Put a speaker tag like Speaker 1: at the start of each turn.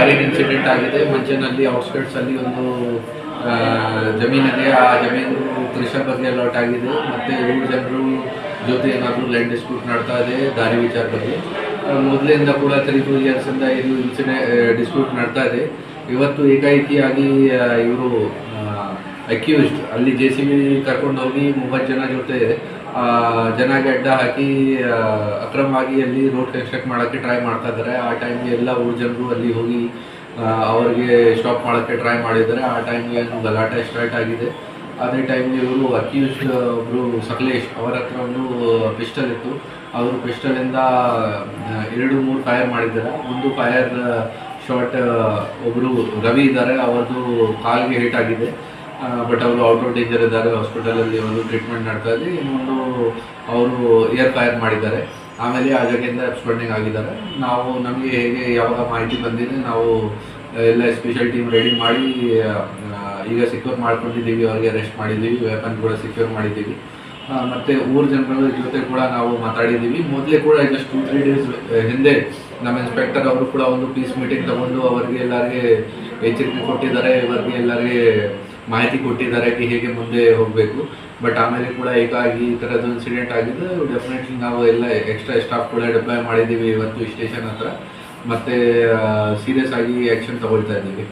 Speaker 1: Firing incident ಆಗಿದೆ. ಮಂಚನಲ್ಲಿ outskirts ಅಲ್ಲಿ ಒಂದು ಜಮೀನಿದೆ ಆ ಜಮೀನು ಕೃಷಿ ಬಗ್ಗೆ ಅಲಾಟ್ ಆಗಿದೆ. ಮತ್ತೆ ಊರು ಜನರು ಜೊತೆ ಏನಾದರೂ ಲ್ಯಾಂಡ್ ಡಿಸ್ಪ್ಯೂಟ್ ನಡ್ತಾ ಇದೆ. ದಾರಿ ವಿಚಾರ ಬಗ್ಗೆ. ಮೊದಲಿಂದ ಕೂಡ ತ್ರೀ ಟೂ ಇಯರ್ಸ್ ಇಂದ ಇದು ಇನ್ಸಿಡೆಂಟ್ ಡಿಸ್ಪ್ಯೂಟ್ ನಡ್ತಾ ಇದೆ. ಇವತ್ತು ಏಕಾಏಕಿಯಾಗಿ ಇವರು ಅಕ್ಯೂಸ್ಡ್ ಅಲ್ಲಿ ಜೆ ಸಿ ಬಿ ಕರ್ಕೊಂಡು ಹೋಗಿ ಮೂವತ್ತು ಜನ ಜೊತೆ ಆ, ಗೆಡ್ಡ ಹಾಕಿ ಅಕ್ರಮವಾಗಿ ಅಲ್ಲಿ ರೋಡ್ ಕನ್ಸ್ಟ್ರಕ್ಟ್ ಮಾಡೋಕ್ಕೆ ಟ್ರೈ ಮಾಡ್ತಾ ಇದ್ದಾರೆ. ಆ ಟೈಮ್ಗೆ ಎಲ್ಲ ಊರು ಜನರು ಅಲ್ಲಿ ಹೋಗಿ ಅವರಿಗೆ ಸ್ಟಾಪ್ ಮಾಡೋಕ್ಕೆ ಟ್ರೈ ಮಾಡಿದ್ದಾರೆ. ಆ ಟೈಮ್ಗೆ ಗಲಾಟೆ ಸ್ಟಾರ್ಟ್ ಆಗಿದೆ. ಅದೇ ಟೈಮ್ಗೆ ಇವರು ಅಕ್ಯೂಸ್ ಒಬ್ಬರು ಸಕಲೇಶ್ ಅವರ ಹತ್ರ ಒಂದು ಪಿಸ್ಟಲ್ ಇತ್ತು. ಅವರು ಪಿಸ್ಟಲಿಂದ ಎರಡು ಮೂರು ಫೈರ್ ಮಾಡಿದ್ದಾರೆ. ಒಂದು ಫೈರ್ ಶಾರ್ಟ್ ಒಬ್ಬರು ರವಿ ಇದ್ದಾರೆ. ಅವರದು ಕಾಲಿಗೆ ಹಿಟ್ ಆಗಿದೆ. ಬಟ್ ಅವರು ಔಟ್ ಆಫ್ ಡೇಂಜರ್ ಇದ್ದಾರೆ ಹಾಸ್ಪಿಟಲಲ್ಲಿ ಒಂದು ಟ್ರೀಟ್ಮೆಂಟ್ ನಡ್ತಾ ಇದೆ ಇನ್ನೊಂದು ಅವರು ಏರ್ ಫೈರ್ ಮಾಡಿದ್ದಾರೆ. ಆಮೇಲೆ ಆ ಜಾಗದಿಂದ ಎಕ್ಸ್ಪೆಂಡಿಂಗ್ ಆಗಿದ್ದಾರೆ. ನಾವು ನಮಗೆ ಹೇಗೆ ಯಾವಾಗ ಮಾಹಿತಿ ಬಂದಿದೆ, ನಾವು ಎಲ್ಲ ಸ್ಪೆಷಲ್ ಟೀಮ್ ರೆಡಿ ಮಾಡಿ ಈಗ ಸಿಕ್ಯೂರ್ ಮಾಡ್ಕೊಂಡಿದ್ದೀವಿ, ಅವರಿಗೆ ಅರೆಸ್ಟ್ ಮಾಡಿದ್ದೀವಿ ವೆಪನ್ ಕೂಡ ಸೆಕ್ಯೂರ್ ಮಾಡಿದ್ದೀವಿ. ಮತ್ತು ಊರ ಜನರ ಜೊತೆ ಕೂಡ ನಾವು ಮಾತಾಡಿದ್ದೀವಿ. ಮೊದಲೇ ಕೂಡ ಜಸ್ಟ್ ಟೂ ತ್ರೀ ಡೇಸ್ ಹಿಂದೆ ನಮ್ಮ ಇನ್ಸ್ಪೆಕ್ಟರ್ ಅವರು ಕೂಡ ಒಂದು ಪೀಸ್ ಮೀಟಿಂಗ್ ತಗೊಂಡು ಅವರಿಗೆ ಎಲ್ಲರಿಗೆ ಎಚ್ಚರಿಕೆ ಕೊಟ್ಟಿದ್ದಾರೆ, ಇವರಿಗೆ ಎಲ್ಲರಿಗೆ ಮಾಹಿತಿ ಕೊಟ್ಟಿದ್ದಾರೆ ಹೇಗೆ ಮುಂದೆ ಹೋಗಬೇಕು. ಬಟ್ ಆಮೇಲೆ ಕೂಡ ಏಕಾಗಿ ಈ ಥರದ್ದು ಇನ್ಸಿಡೆಂಟ್ ಆಗಿದ್ದು ಡೆಫಿನೆಟ್ಲಿ ನಾವು ಎಲ್ಲ ಎಕ್ಸ್ಟ್ರಾ ಸ್ಟಾಫ್ ಕೂಡ ಡಿಪ್ಲಾಯ್ ಮಾಡಿದ್ದೀವಿ ಇವತ್ತು ಸ್ಟೇಷನ್ ಹತ್ರ. ಮತ್ತೆ ಸೀರಿಯಸ್ ಆಗಿ ಆ್ಯಕ್ಷನ್ ತಗೊಳ್ತಾ ಇದ್ದೀವಿ.